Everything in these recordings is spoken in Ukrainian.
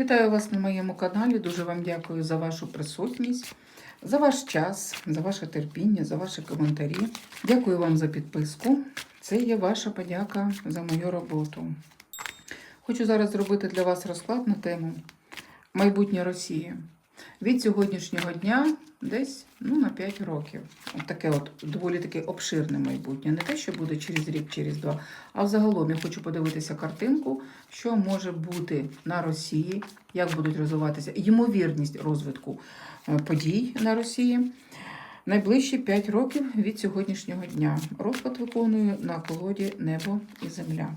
Вітаю вас на моєму каналі. Дуже вам дякую за вашу присутність, за ваш час, за ваше терпіння, за ваші коментарі. Дякую вам за підписку. Це є ваша подяка за мою роботу. Хочу зараз зробити для вас розклад на тему майбутнє Росії. Від сьогоднішнього дня десь ну, на 5 років. От таке от доволі таке обширне майбутнє. Не те, що буде через рік, через два, а взагалом я хочу подивитися картинку, що може бути на Росії, як будуть розвиватися ймовірність розвитку е, подій на Росії. Найближчі 5 років від сьогоднішнього дня. Розклад виконую на колоді Небо і Земля.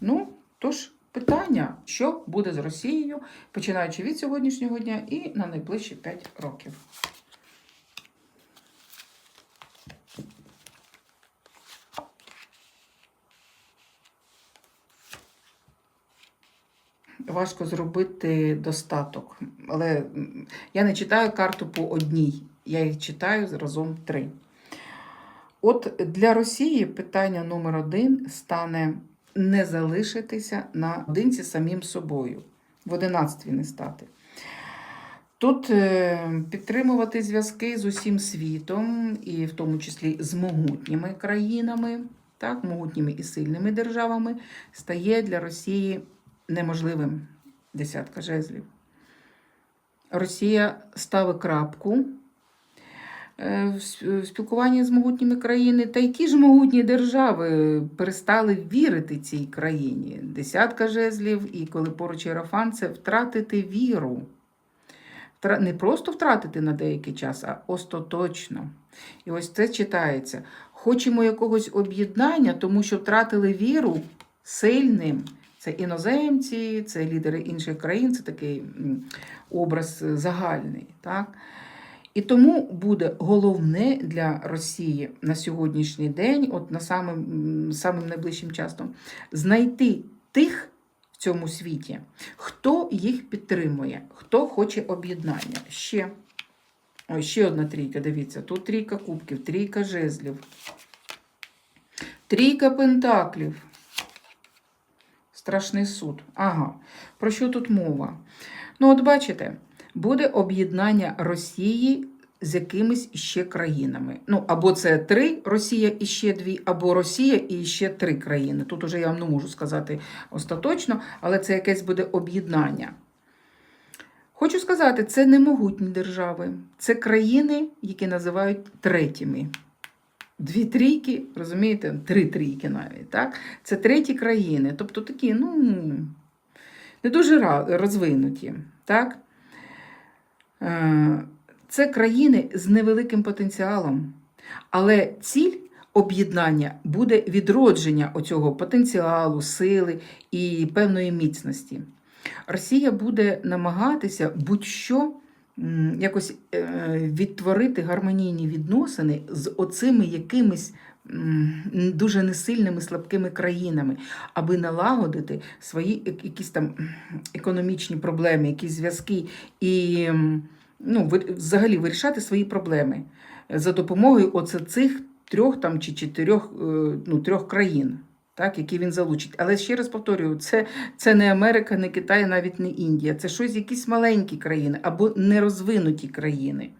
Ну, тож, питання, що буде з Росією, починаючи від сьогоднішнього дня і на найближчі 5 років. Важко зробити достаток, але я не читаю карту по одній, я їх читаю разом три. От для Росії питання номер один стане не залишитися наодинці самим собою, в одинадцтві не стати. Тут е, підтримувати зв'язки з усім світом, і в тому числі з могутніми країнами, так, могутніми і сильними державами, стає для Росії неможливим. Десятка жезлів. Росія ставить крапку в с- спілкуванні з могутніми країнами, та які ж могутні держави перестали вірити цій країні. Десятка жезлів, і коли поруч Єрофан, це втратити віру. Не просто втратити на деякий час, а остаточно. І ось це читається. Хочемо якогось об'єднання, тому що втратили віру сильним. Це іноземці, це лідери інших країн, це такий образ е, загальний. Так? І тому буде головне для Росії на сьогоднішній день, от на самим, самим найближчим часом, знайти тих в цьому світі, хто їх підтримує, хто хоче об'єднання. Ще, ще одна трійка, дивіться, тут трійка кубків, трійка жезлів, трійка пентаклів. Страшний суд. Ага. Про що тут мова? Ну, от бачите, буде об'єднання Росії з якимись ще країнами. Ну, або це три Росія і ще дві, або Росія і ще три країни. Тут уже я вам не можу сказати остаточно, але це якесь буде об'єднання. Хочу сказати, це не могутні держави, це країни, які називають третіми. Дві трійки, розумієте, три трійки навіть, так? Це треті країни, тобто такі, ну, не дуже розвинуті, так? Е, Це країни з невеликим потенціалом. Але ціль об'єднання буде відродження оцього потенціалу, сили і певної міцності. Росія буде намагатися будь-що якось е, відтворити гармонійні відносини з оцими якимись дуже несильними слабкими країнами, аби налагодити свої якісь там економічні проблеми, якісь зв'язки і ну, взагалі вирішати свої проблеми за допомогою оце цих трьох там чи чотирьох е, ну, трьох країн. Так, які він залучить. Але ще раз повторюю, це, це не Америка, не Китай, навіть не Індія. Це щось якісь маленькі країни або нерозвинуті країни.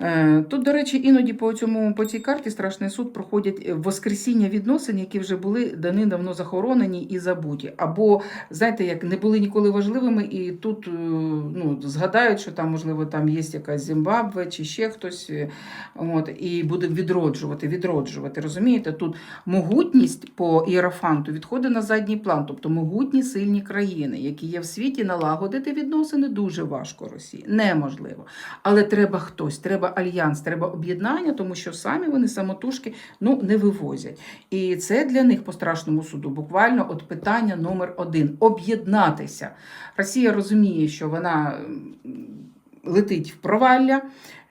Е, Тут, до речі, іноді по, цьому, по цій карті страшний суд проходять воскресіння відносин, які вже були давним-давно захоронені і забуті. Або, знаєте, як не були ніколи важливими, і тут е, ну, згадають, що там, можливо, там є якась Зімбабве чи ще хтось, е, от, і буде відроджувати, відроджувати. Розумієте, тут могутність по іерофанту відходить на задній план, тобто могутні сильні країни, які є в світі, налагодити відносини дуже важко Росії. Неможливо. Але треба хтось, треба альянс, треба об'єднання, тому що самі вони самотужки ну, не вивозять. І це для них по страшному суду буквально от питання номер один об'єднатися. Росія розуміє, що вона летить в провалля.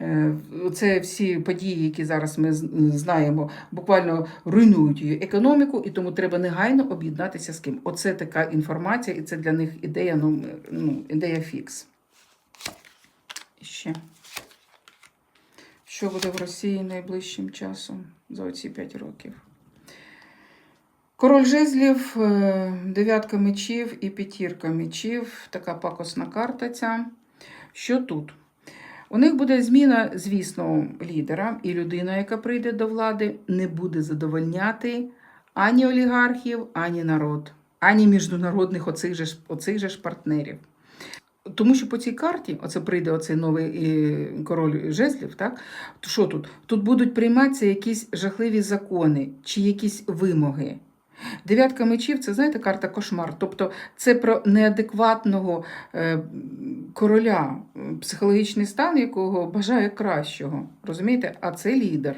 Е, Це всі події, які зараз ми знаємо, буквально руйнують її економіку, і тому треба негайно об'єднатися з ким. Оце така інформація, і це для них ідея, ну, ну, ідея фікс. Ще. Що буде в Росії найближчим часом за оці 5 років? Король жезлів, е, дев'ятка мечів і п'ятірка мечів. Така пакосна карта ця. Що тут? У них буде зміна, звісно, лідера, і людина, яка прийде до влади, не буде задовольняти ані олігархів, ані народ, ані міжнародних оцих же оцих же ж партнерів. Тому що по цій карті, оце прийде оцей новий король жезлів, так? То що тут? Тут будуть прийматися якісь жахливі закони чи якісь вимоги. Дев'ятка мечів це, знаєте, карта кошмар. Тобто це про неадекватного е, короля, психологічний стан якого бажає кращого. Розумієте? А це лідер.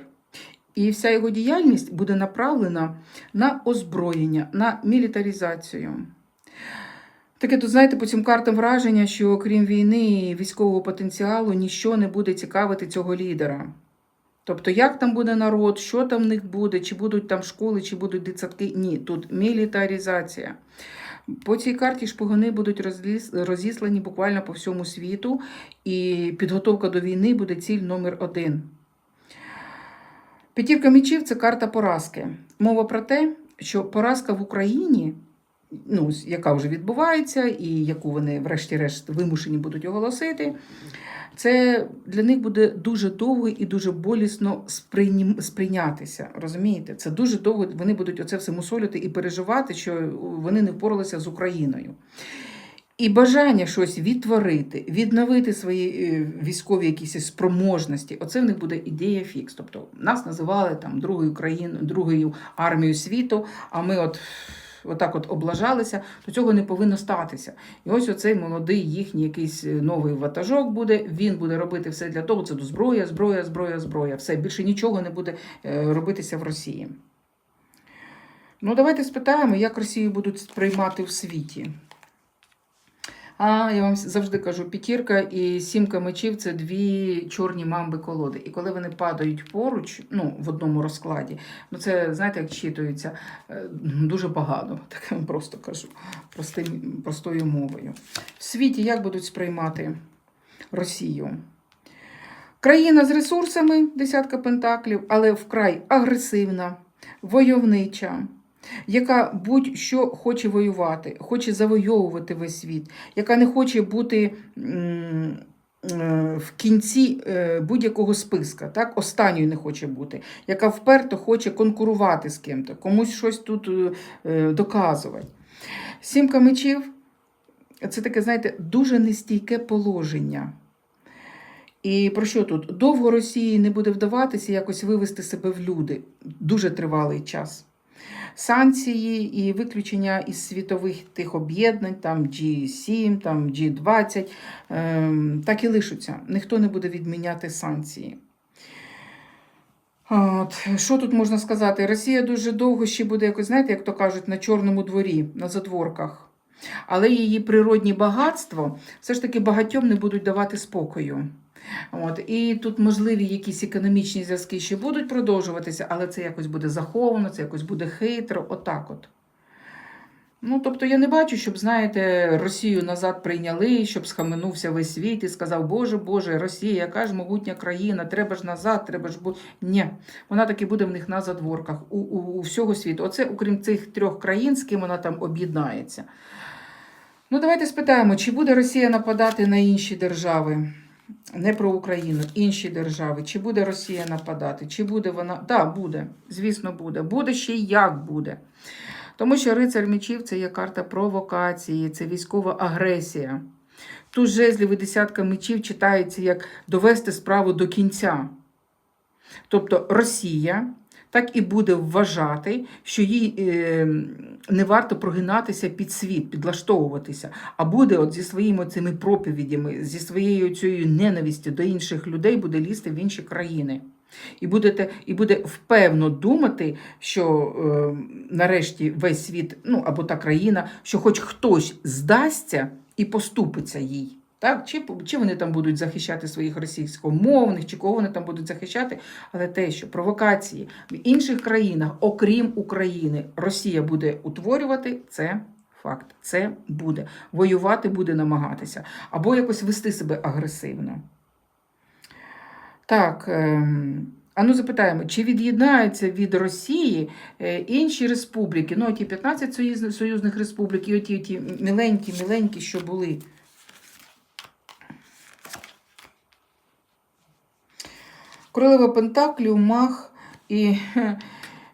І вся його діяльність буде направлена на озброєння, на мілітаризацію. Таке тут, знаєте, по цим картам враження, що окрім війни і військового потенціалу, ніщо не буде цікавити цього лідера. Тобто, як там буде народ, що там в них буде, чи будуть там школи, чи будуть дитсадки. Ні, тут мілітаризація. По цій карті шпигуни будуть розіслані буквально по всьому світу, і підготовка до війни буде ціль номер один. П'ятірка мечів це карта поразки. Мова про те, що поразка в Україні, ну, яка вже відбувається, і яку вони, врешті-решт, вимушені будуть оголосити, це для них буде дуже довго і дуже болісно сприйнятися. Розумієте? Це дуже довго вони будуть оце все мусолити і переживати, що вони не впоралися з Україною. І бажання щось відтворити, відновити свої е, військові якісь спроможності. Оце в них буде ідея фікс. Тобто нас називали там другою країною, другою армією світу, а ми от. Отак от облажалися, то цього не повинно статися. І ось оцей молодий їхній якийсь е, новий ватажок буде. Він буде робити все для того. Це до зброя, зброя, зброя, зброя. Все більше нічого не буде е, робитися в Росії. Ну, давайте спитаємо, як Росію будуть сприймати в світі. А я вам завжди кажу, п'ятірка і сімка мечів це дві чорні мамби колоди. І коли вони падають поруч, ну, в одному розкладі, ну це, знаєте, як читується е, дуже погано, так я вам просто кажу, простим, простою мовою. В світі як будуть сприймати Росію? Країна з ресурсами, десятка пентаклів, але вкрай агресивна, войовнича яка будь-що хоче воювати, хоче завойовувати весь світ, яка не хоче бути е, в кінці е, будь-якого списка, так? останньою не хоче бути, яка вперто хоче конкурувати з ким-то, комусь щось тут е, доказувати. Сімка мечів це таке, знаєте, дуже нестійке положення. І про що тут? Довго Росії не буде вдаватися якось вивести себе в люди. Дуже тривалий час санкції і виключення із світових тих об'єднань, там G7, там G20, ем, так і лишаться. Ніхто не буде відміняти санкції. От, Що тут можна сказати? Росія дуже довго ще буде, якось, знаєте, як то кажуть, на Чорному дворі, на задворках. Але її природні багатство все ж таки багатьом не будуть давати спокою. От, і тут можливі якісь економічні зв'язки ще будуть продовжуватися, але це якось буде заховано, це якось буде хитро, отак от. Ну, тобто я не бачу, щоб, знаєте, Росію назад прийняли, щоб схаменувся весь світ і сказав, Боже, Боже, Росія, яка ж могутня країна, треба ж назад, треба ж бу. Ні, вона таки буде в них на задворках у, у, у всього світу. Оце, окрім цих трьох країн, з ким вона там об'єднається. Ну, давайте спитаємо, чи буде Росія нападати на інші держави? Не про Україну, інші держави. Чи буде Росія нападати? Чи буде вона. Так, буде. Звісно, буде. Буде ще й як буде. Тому що рицар мечів це є карта провокації, це військова агресія. Тут жезлів і десятка мечів читається як довести справу до кінця. Тобто Росія так і буде вважати, що їй е, не варто прогинатися під світ, підлаштовуватися, а буде от зі своїми цими проповідями, зі своєю цією ненавистю до інших людей буде лізти в інші країни. І, будете, і буде впевно думати, що е, нарешті весь світ, ну або та країна, що хоч хтось здасться і поступиться їй. Так? Чи, чи вони там будуть захищати своїх російськомовних, чи кого вони там будуть захищати, але те, що провокації в інших країнах, окрім України, Росія буде утворювати, це факт. Це буде. Воювати буде намагатися, або якось вести себе агресивно. Так, ем, А ну запитаємо, чи від'єднаються від Росії е, інші республіки? Ну, ті 15 союзних, республік, і оті, оті міленькі, міленькі, що були. Королева Пентаклів, Мах і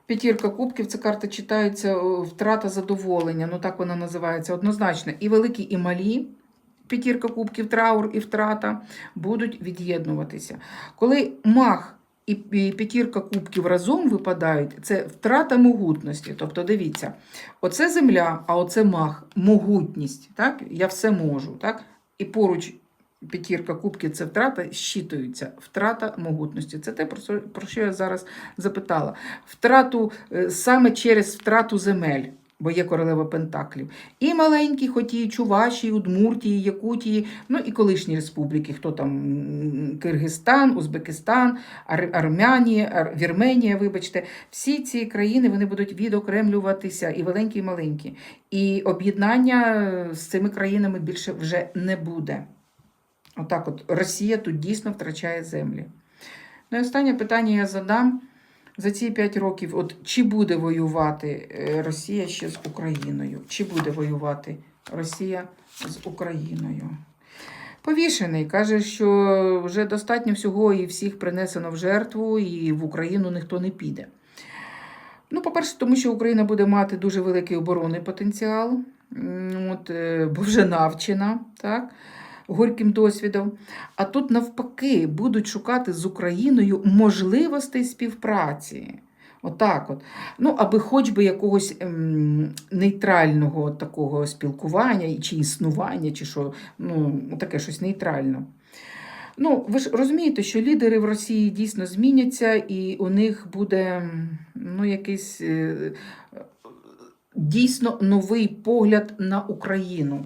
П'ятірка кубків це карта читається втрата задоволення. Ну так вона називається однозначно. І великі, і малі. П'ятірка кубків, траур і втрата будуть від'єднуватися. Коли мах і п'ятірка кубків разом випадають, це втрата могутності. Тобто, дивіться, оце земля, а оце мах, могутність. Так? Я все можу. Так? І поруч п'ятірка кубків це втрата, щитуються. Втрата могутності. Це те, про що- я зараз запитала. Втрату е, саме через втрату земель. Бо є королева Пентаклів. І маленькі, хоч і Чувашії, Удмуртії, Якутії, ну і колишні республіки, хто там Киргизстан, Узбекистан, Ар- Армянія, Ар- Вірменія, вибачте, всі ці країни вони будуть відокремлюватися, і великі, і маленькі. І об'єднання е, з цими країнами більше вже не буде. Отак, от Росія тут дійсно втрачає землі. Ну і останнє питання я задам. За ці 5 років, от чи буде воювати е, Росія ще з Україною? Чи буде воювати Росія з Україною? Повішений каже, що вже достатньо всього і всіх принесено в жертву, і в Україну ніхто не піде. Ну, по-перше, тому що Україна буде мати дуже великий оборонний потенціал, от, е, бо вже навчена, так, горьким досвідом. А тут, навпаки, будуть шукати з Україною можливостей співпраці. Отак от. Ну, аби хоч би якогось ем, нейтрального такого спілкування, чи існування, чи що, ну, таке щось нейтральне. Ну, ви ж розумієте, що лідери в Росії дійсно зміняться, і у них буде ну, якийсь е, дійсно новий погляд на Україну.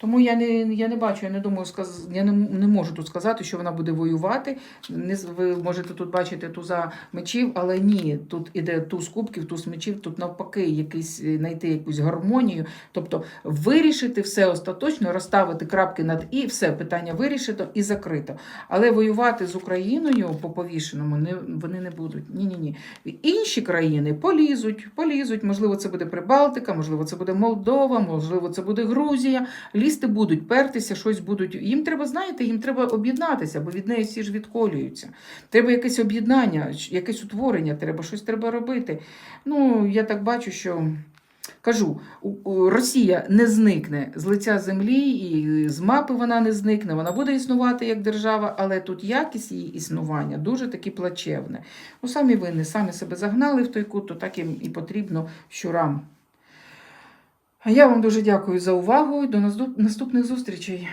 Тому я не, я не бачу, я не думаю, сказ... я не, не можу тут сказати, що вона буде воювати. Не, ви можете тут бачити туза мечів, але ні, тут іде туз кубків, туз мечів, тут навпаки, якийсь е, знайти якусь гармонію. Тобто вирішити все остаточно, розставити крапки над і, все, питання вирішито і закрито. Але воювати з Україною по повішеному не, вони не будуть. Ні, ні, ні. Інші країни полізуть, полізуть. Можливо, це буде Прибалтика, можливо, це буде Молдова, можливо, це буде Грузія. Лізти будуть, пертися, щось будуть. Їм треба, знаєте, їм треба об'єднатися, бо від неї всі ж відколюються. Треба якесь об'єднання, якесь утворення, треба, щось треба робити. Ну, я так бачу, що. Кажу, Росія не зникне з лиця землі, і з мапи вона не зникне, вона буде існувати як держава, але тут якість її існування дуже таки плачевне. Ну, самі винні, самі себе загнали в той кут, то так їм і потрібно щурам. Я вам дуже дякую за увагу і до наступ- наступних зустрічей.